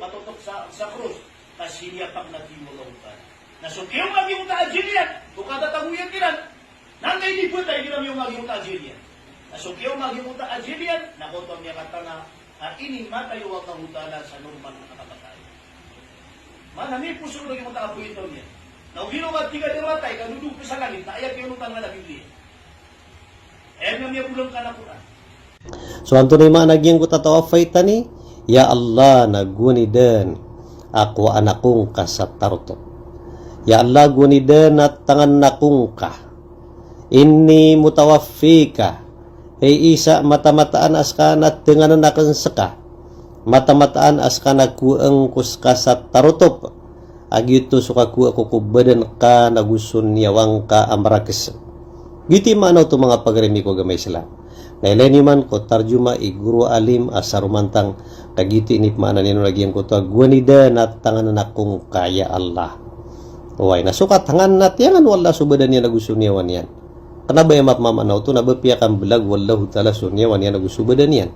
patutok sa sa krus tas siya pag nagimulautan nasukyo ang yung taajilian tukada taguyan kiran nangay di puta ikiram yung yung taajilian nasukyo ang yung taajilian nakotom niya kata na at ini matayo ang kahutala sa normal na kapatay. Manami puso na yung taabuhin daw niya. Na ugino nga tiga di matay kanudug sa langit na ayat yung utang na Biblia eh na niya bulang ka na So anto ni mga nagyang ko tatawafay tani, Ya Allah nagunidan ako anakong ka sa. Ya Allah gunidan at tangan nakong ka. Inni mutawaffika. Hey isa matamataan as ka na tinganan nakan saka. Matamataan as ka nagkuang kus ka sa tarutop. Agyuto suka ku ako kubadan ka nagusun niyawang ka amrakis. Giti manaw to mga pagrimi ko gamay sila. Naileni man ko tarjuma i guru alim asarumantang kagiti inip mana nino lagi ko to gwanida na tangan na kaya Allah. Uway nasukat tangan na tiyangan wala subadan niya nagusunyawan yan. Kana ba yung mapmamanaw to nabapiya kang belag wallahu ta'ala sunyawan yan nagusubadan yan.